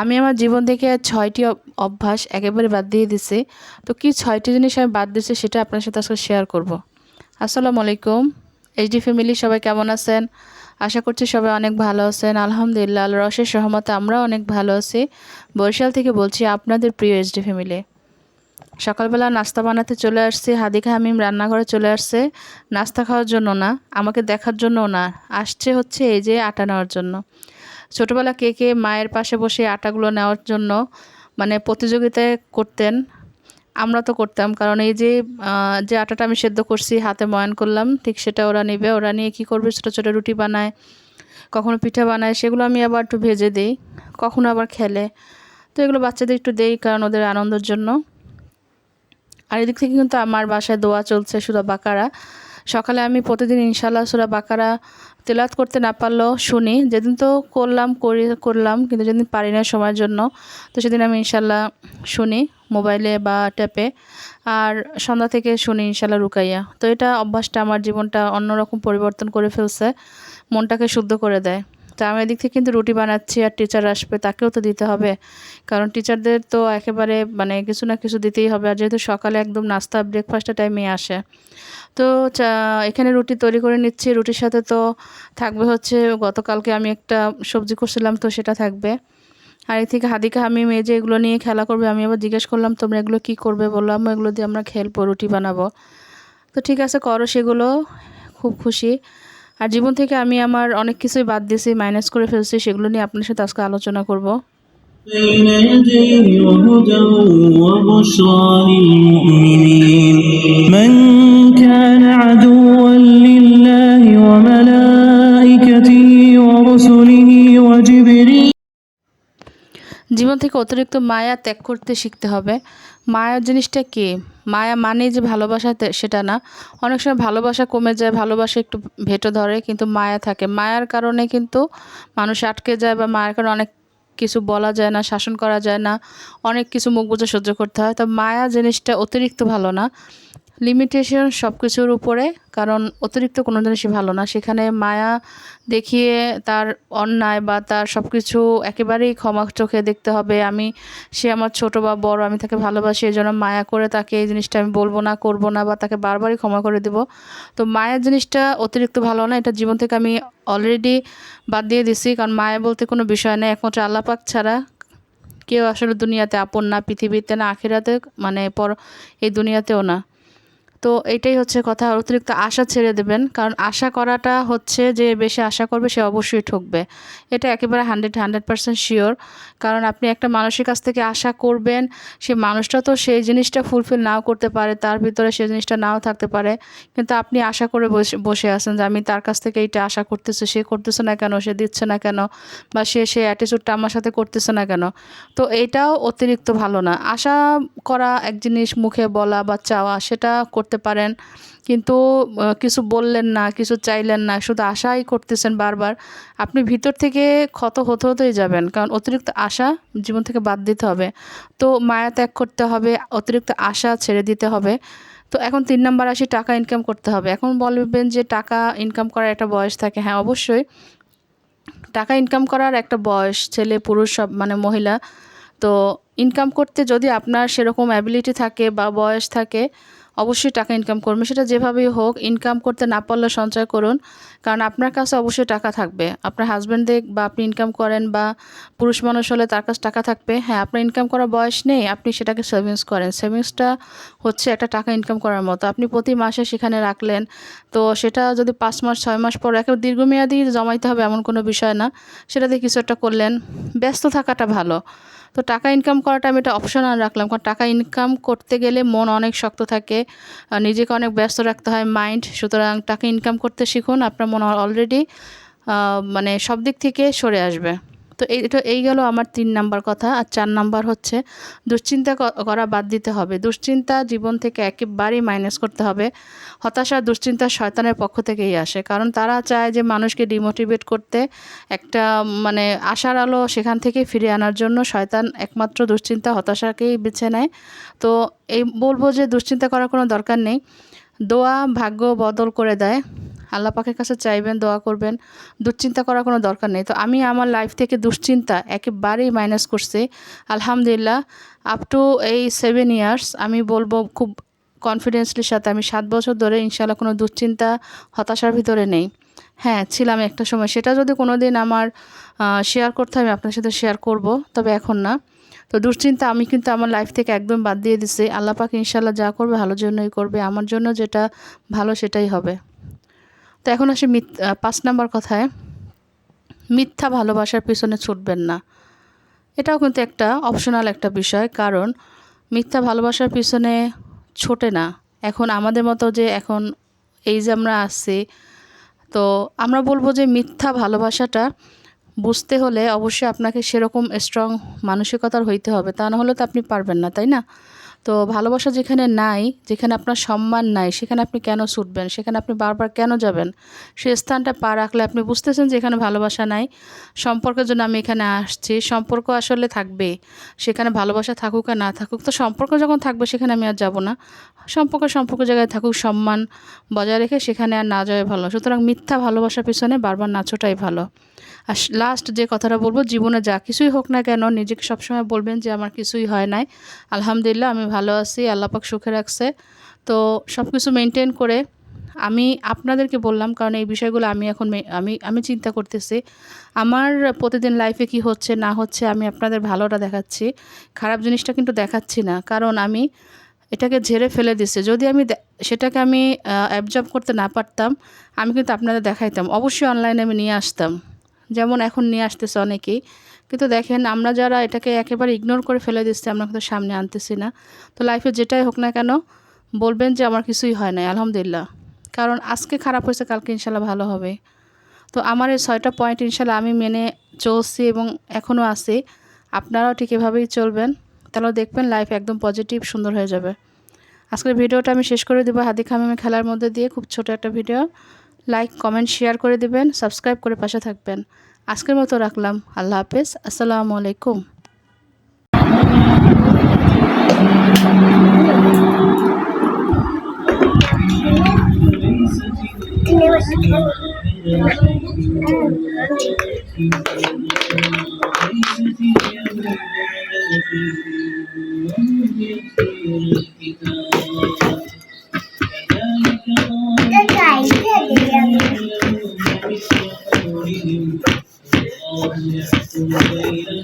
আমি আমার জীবন থেকে ছয়টি অভ্যাস একেবারে বাদ দিয়ে দিছি। তো কি ছয়টি জিনিস আমি বাদ দিচ্ছি সেটা আপনার সাথে আজকে শেয়ার করব। আসসালামু আলাইকুম এইচডি ফ্যামিলি সবাই কেমন আছেন? আশা করছি সবাই অনেক ভালো আছেন। আলহামদুলিল্লাহ রসের সহমতে আমরা অনেক ভালো আছি। বরিশাল থেকে বলছি আপনাদের প্রিয় এইচডি ফ্যামিলি সকালবেলা নাস্তা বানাতে চলে আসছি। হাদিকা হামিম রান্নাঘরে চলে আসছে। নাস্তা খাওয়ার জন্য না, আমাকে দেখার জন্য না, আসছে হচ্ছে এই যে আটা নেওয়ার জন্য। ছোটোবেলা কে কে মায়ের পাশে বসে আটাগুলো নেওয়ার জন্য মানে প্রতিযোগিতায় করতেন, আমরা তো করতাম। কারণ এই যে যে আটাটা আমি সেদ্ধ করছি, হাতে ময়ান করলাম, ঠিক সেটা ওরা নেবে। ওরা নিয়ে কী করবে? ছোটো ছোটো রুটি বানায়, কখনো পিঠা বানায়, সেগুলো আমি আবার একটু ভেজে দিই, কখনো আবার খেলে। তো এগুলো বাচ্চাদের একটু দেই, কারণ ওদের আনন্দের জন্য। আর এদিক থেকে কিন্তু আমার বাসায় দোয়া চলছে সুরা বাকারা। সকালে আমি প্রতিদিন ইনশাল্লাহ সুরা বাকারা তেলাত করতে না পারলেও শুনি। যেদিন তো করলাম, করি, করলাম, কিন্তু যেদিন পারি না সময়ের জন্য, তো সেদিন আমি ইনশাল্লাহ শুনি মোবাইলে বা ট্যাপে। আর সন্ধ্যা থেকে শুনি ইনশাল্লাহ রুকাইয়া। তো এটা অভ্যাসটা আমার জীবনটা অন্যরকম পরিবর্তন করে ফেলছে, মনটাকে শুদ্ধ করে দেয়। তো আমি এদিক থেকে কিন্তু রুটি বানাচ্ছি আর টিচার আসবে, তাকেও তো দিতে হবে। কারণ টিচারদের তো একেবারে মানে কিছু না কিছু দিতেই হবে। আর যেহেতু সকালে একদম নাস্তা ব্রেকফাস্টের টাইমে আসে। তো এখানে রুটি তৈরি করে নিচ্ছি। রুটির সাথে তো থাকবে হচ্ছে, গতকালকে আমি একটা সবজি করছিলাম, তো সেটা থাকবে। আর এর থেকে হাদিকা আমি মেয়ে যে এগুলো নিয়ে খেলা করবে, আমি আবার জিজ্ঞেস করলাম, তোমরা এগুলো কী করবে? বললাম এগুলো দিয়ে আমরা খেলব, রুটি বানাবো। তো ঠিক আছে, করো সেগুলো। খুব খুশি। আর জীবন থেকে আমি আমার অনেক কিছুই বাদ দিয়েছি মাইনাস করে ফেলছি সেগুলো নিয়ে আপনার সাথে আজকে আলোচনা করব بين يديه وهدى وبشرى للمؤمنين من كان عدوا لله وملائكته ورسله وجبريل জীবন থেকে অতিরিক্ত মায়া ত্যাগ করতে শিখতে হবে মায়া জিনিসটা কি মায়া মানে যে ভালোবাসা সেটা না। অনেক সময় ভালোবাসা কমে যায়, ভালোবাসা একটু ভেটো ধরে, কিন্তু মায়া থাকে। মায়ার কারণে কিন্তু মানুষ আটকে যায় বা মায়ের কারণে অনেক কিছু বলা যায় না, শাসন করা যায় না, অনেক কিছু মুখ বুঝে সহ্য করতে হয়। তো মায়া জিনিসটা অতিরিক্ত ভালো না। লিমিটেশন সব কিছুর উপরে, কারণ অতিরিক্ত কোনো জিনিসই ভালো না। সেখানে মায়া দেখিয়ে তার অন্যায় বা তার সব কিছু একেবারেই ক্ষমা চোখে দেখতে হবে। আমি, সে আমার ছোট বা বড়, আমি তাকে ভালোবাসি, এই জন্য মায়া করে তাকে এই জিনিসটা আমি বলব না, করব না বা তাকে বারবারই ক্ষমা করে দেব। তো মায়ের জিনিসটা অতিরিক্ত ভালো না, এটা জীবন থেকে আমি অলরেডি বাদ দিয়ে দিছি, কারণ মায়া বলতে কোনো বিষয় নেই। একমাত্র আল্লাপাক ছাড়া কেউ আসলে দুনিয়াতে আপন না, পৃথিবীতে না, আখিরাতে মানে পর এই দুনিয়াতেও না। তো এটাই হচ্ছে কথা, অতিরিক্ত আশা ছেড়ে দেবেন। কারণ আশা করাটা হচ্ছে যে বেশি আশা করবে সে অবশ্যই ঠকবে। এটা একেবারে হান্ড্রেড হান্ড্রেড পার্সেন্ট শিওর। কারণ আপনি একটা মানুষের কাছ থেকে আশা করবেন, সে মানুষটা তো সেই জিনিসটা ফুলফিল নাও করতে পারে, তার ভিতরে সেই জিনিসটা নাও থাকতে পারে। কিন্তু আপনি আশা করে বসে আছেন যে আমি তার কাছ থেকে এইটা আশা করতেছি, সে করতেছে না কেন, সে দিচ্ছে না কেন, বা সে সে অ্যাটিচিউডটা আমার সাথে করতেছে না কেন। তো এটাও অতিরিক্ত ভালো না। আশা করা এক জিনিস, মুখে বলা বা চাওয়া, সেটা করতে পারেন। কিন্তু কিছু বললেন না, কিছু চাইলেন না, শুধু আশাই করতেছেন বারবার। আপনি ভিতর থেকে ক্ষত হতে হতেই যাবেন, কারণ অতিরিক্ত আশা জীবন থেকে বাদ দিতে হবে। তো মায়া ত্যাগ করতে হবে, অতিরিক্ত আশা ছেড়ে দিতে হবে। তো এখন তিন নাম্বার আসি টাকা ইনকাম করতে হবে। এখন বলবেন যে টাকা ইনকাম করার একটা বয়স থাকে। হ্যাঁ অবশ্যই। টাকা ইনকাম করার একটা বয়স, ছেলে, পুরুষ, সব মানে মহিলা। তো ইনকাম করতে যদি আপনার সেরকম অ্যাবিলিটি থাকে বা বয়স থাকে অবশ্যই টাকা ইনকাম করবেন। সেটা যেভাবেই হোক ইনকাম করতে না পারলে সঞ্চয় করুন। কারণ আপনার কাছে অবশ্যই টাকা থাকবে। আপনার হাজব্যান্ড দেখ বা আপনি ইনকাম করেন বা পুরুষ মানুষ হলে তার কাছে টাকা থাকবে। হ্যাঁ আপনার ইনকাম করার বয়স নেই, আপনি সেটাকে সেভিংস করেন। সেভিংসটা হচ্ছে একটা টাকা ইনকাম করার মতো। আপনি প্রতি মাসে সেখানে রাখলেন, তো সেটা যদি পাঁচ মাস, ছয় মাস পর একেবারে দীর্ঘমেয়াদী জমাইতে হবে এমন কোনো বিষয় না। সেটা দিয়ে কিছু একটা করলেন, ব্যস্ত থাকাটা ভালো। তো টাকা ইনকাম করাটা আমি এটা অপশন আর রাখলাম। কারণ টাকা ইনকাম করতে গেলে মন অনেক শক্ত থাকে। নিজেকে অনেক ব্যস্ত রাখতে হয় মাইন্ড সুতরাং টাকা ইনকাম করতে শিখুন। আপনার মন অলরেডি মানে সব দিক থেকে সরে আসবে। তো এটা এই গেল আমার তিন নাম্বার কথা। আর চার নাম্বার হচ্ছে, দুশ্চিন্তা করা বাদ দিতে হবে। দুশ্চিন্তা জীবন থেকে একেবারেই মাইনাস করতে হবে। হতাশা, দুশ্চিন্তা শয়তানের পক্ষ থেকেই আসে। কারণ তারা চায় যে মানুষকে ডিমোটিভেট করতে, একটা মানে আশার আলো সেখান থেকে ফিরে আনার জন্য শয়তান একমাত্র দুশ্চিন্তা হতাশাকেই বেছে নেয়। তো এই বলব যে দুশ্চিন্তা করার কোনো দরকার নেই। দোয়া, ভাগ্য বদল করে দেয়। আল্লাহ পাকের কাছে চাইবেন, দোয়া করবেন। দুশ্চিন্তা করার কোনো দরকার নেই। তো আমি আমার লাইফ থেকে দুশ্চিন্তা একেবারেই মাইনাস করছি। আলহামদুলিল্লাহ আপ টু এই সেভেন ইয়ার্স আমি বলব খুব কনফিডেন্সলির সাথে আমি সাত বছর ধরে ইনশাল্লাহ কোনো দুশ্চিন্তা, হতাশার ভিতরে নেই। হ্যাঁ ছিলাম একটা সময়। সেটা যদি কোনো দিন আমার শেয়ার করতে আমি আপনার সাথে শেয়ার করব, তবে এখন না। তো দুশ্চিন্তা আমি কিন্তু আমার লাইফ থেকে একদম বাদ দিয়ে দিছি। আল্লাহ পাক ইনশাল্লাহ যা করবে ভালোর জন্যই করবে। আমার জন্য যেটা ভালো সেটাই হবে। তো এখন আসি পাঁচ নাম্বার কথায়। মিথ্যা ভালোবাসার পিছনে ছুটবেন না। এটাও কিন্তু একটা অপশনাল একটা বিষয়, কারণ মিথ্যা ভালোবাসার পিছনে ছোটে না। এখন আমাদের মতো যে এখন এই যে আমরা আসছি তো আমরা বলব যে মিথ্যা ভালোবাসাটা বুঝতে হলে অবশ্যই আপনাকে সেরকম স্ট্রং মানসিকতার হইতে হবে। তা না হলে তো আপনি পারবেন না, তাই না? তো ভালোবাসা যেখানে নাই, যেখানে আপনার সম্মান নাই, সেখানে আপনি কেন ছুটবেন? সেখানে আপনি বারবার কেন যাবেন? সে স্থানটা পা রাখলে আপনি বুঝতেছেন যে এখানে ভালোবাসা নাই। সম্পর্কের জন্য আমি এখানে আসছি। সম্পর্ক আসলে থাকবে। সেখানে ভালোবাসা থাকুক আর না থাকুক, তো সম্পর্ক যখন থাকবে সেখানে আমি আর যাব না। সম্পর্ক সম্পর্ক জায়গায় থাকুক, সম্মান বজায় রেখে সেখানে আর না যাওয়াই ভালো। সুতরাং মিথ্যা ভালোবাসার পিছনে বারবার না ছোটাই ভালো। আর লাস্ট যে কথাটা বলব, জীবনে যা কিছুই হোক না কেন, নিজেকে সবসময় বলবেন যে আমার কিছুই হয় নাই। আলহামদুলিল্লাহ, আমি ভালো আছি আল্লাপাক সুখে রাখছে। তো সব কিছু মেনটেন করে আমি আপনাদেরকে বললাম, কারণ এই বিষয়গুলো আমি এখন আমি আমি চিন্তা করতেছি। আমার প্রতিদিন লাইফে কি হচ্ছে, না হচ্ছে আমি আপনাদের ভালোটা দেখাচ্ছি। খারাপ জিনিসটা কিন্তু দেখাচ্ছি না, কারণ আমি এটাকে ঝেড়ে ফেলে দিচ্ছে যদি আমি সেটাকে আমি অ্যাবজর্ব করতে না পারতাম, আমি কিন্তু আপনাদের দেখাইতাম। অবশ্যই অনলাইনে আমি নিয়ে আসতাম। যেমন এখন নিয়ে আসতেছে অনেকেই। কিন্তু দেখেন, আমরা যারা এটাকে একেবারে ইগনোর করে ফেলে দিচ্ছি, আমরা কিন্তু সামনে আনতেছি না। তো লাইফে যেটাই হোক না কেন, বলবেন যে আমার কিছুই হয় নাই, আলহামদুলিল্লাহ। কারণ আজকে খারাপ হয়েছে, কালকে ইনশাল্লাহ ভালো হবে। তো আমার এই ছয়টা পয়েন্ট ইনশাল্লাহ আমি মেনে চলছি এবং এখনও আছি। আপনারাও ঠিক এভাবেই চলবেন। তাহলে দেখবেন লাইফ একদম পজিটিভ সুন্দর হয়ে যাবে। আজকের ভিডিওটা আমি শেষ করে দেবো হাদি খামিমে খেলার মধ্যে দিয়ে। খুব ছোট একটা ভিডিও লাইক কমেন্ট শেয়ার করে দেবেন সাবস্ক্রাইব করে পাশে থাকবেন। আজকের মতো রাখলাম। আল্লাহ হাফেজ। আসসালামু আলাইকুম।